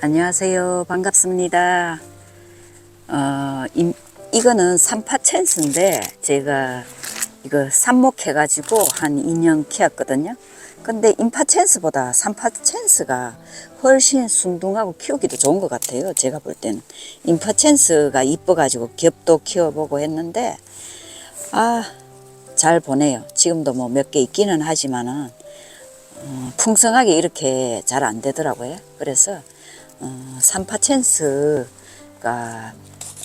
안녕하세요. 반갑습니다. 어, 이, 이거는 삼파챈스인데 제가 이거 삽목해가지고 한 2년 키웠거든요. 근데 인파챈스보다 삼파챈스가 훨씬 순둥하고 키우기도 좋은 것 같아요. 제가 볼 때는. 인파챈스가 이뻐가지고 겹도 키워보고 했는데, 아, 잘 보내요. 지금도 뭐 몇 개 있기는 하지만은, 어, 풍성하게 이렇게 잘 안 되더라고요. 그래서 어, 삼파챈스가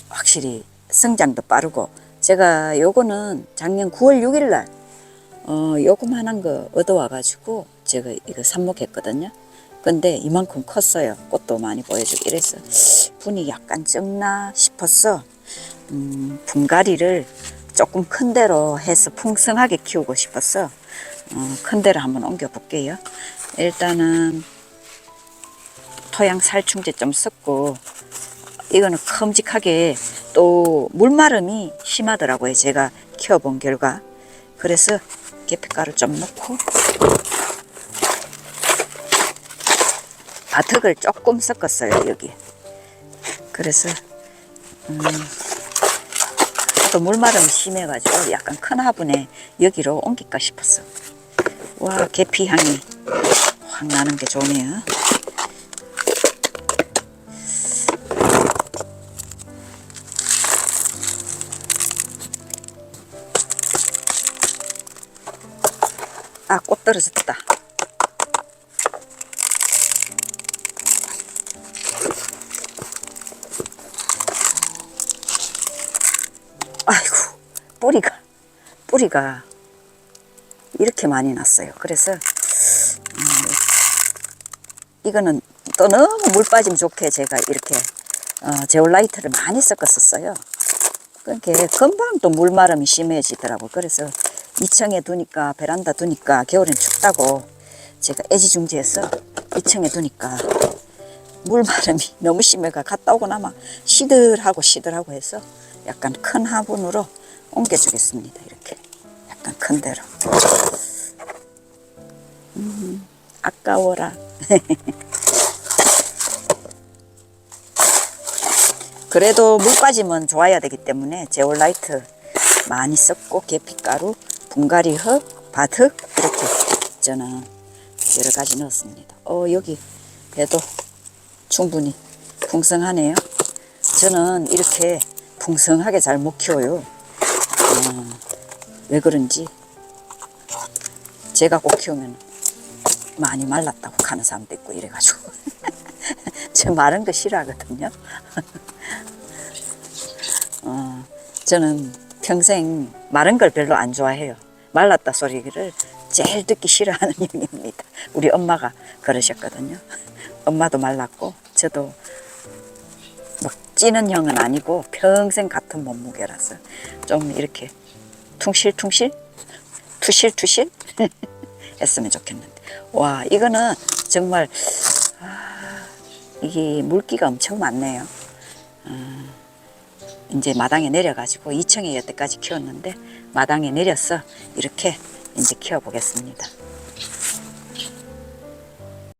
확실히 성장도 빠르고 제가 요거는 작년 9월 6일 날 어, 요거만한 거 얻어와가지고 제가 이거 삽목했거든요. 근데 이만큼 컸어요. 꽃도 많이 보여주고 이래서 분이 약간 적나 싶었어. 음, 분갈이를 조금 큰 데로 해서 풍성하게 키우고 싶었어. 어, 큰 데로 한번 옮겨 볼게요. 일단은 토양 살충제 좀 썼고 이거는 큼직하게 또 물마름이 심하더라고요. 제가 키워본 결과. 그래서 계피가루 좀 넣고 바특을 조금 섞었어요. 여기. 그래서 음, 또 물마름이 심해가지고 약간 큰 화분에 여기로 옮길까 싶었어. 와 계피 향이 확 나는 게 좋네요. 아, 꽃 떨어졌다. 아이고, 뿌리가, 뿌리가 이렇게 많이 났어요. 그래서, 음, 이거는 또 너무 물 빠짐 좋게 제가 이렇게 어, 제올라이트를 많이 섞었었어요. 그렇게 금방 또 물마름이 심해지더라고. 그래서 2층에 두니까 베란다 두니까 겨울엔 춥다고 제가 애지중지해서 2층에 두니까 물마름이 너무 심해가 갔다 오고 나면 시들하고 시들하고 해서 약간 큰 화분으로 옮겨주겠습니다. 이렇게 약간 큰 데로. 음, 아까워라. 그래도 물 빠짐은 좋아야 되기 때문에 제올라이트 많이 썼고 계피가루, 분갈이 흙, 바득 이렇게 저는 여러 가지 넣었습니다. 어 여기 배도 충분히 풍성하네요. 저는 이렇게 풍성하게 잘 못 키워요. 어, 왜 그런지 제가 꼭 키우면 많이 말랐다고 하는 사람도 있고 이래가지고 저 마른 거 싫어하거든요. 어, 저는 평생 마른 걸 별로 안 좋아해요. 말랐다 소리를 제일 듣기 싫어하는 형입니다. 우리 엄마가 그러셨거든요. 엄마도 말랐고 저도 막 찌는 형은 아니고 평생 같은 몸무게라서 좀 이렇게 퉁실퉁실 투실투실 했으면 좋겠는데 와 이거는 정말 아, 이게 물기가 엄청 많네요. 어, 이제 마당에 내려가지고 2층에 여태까지 키웠는데 마당에 내려서 이렇게 이제 키워보겠습니다.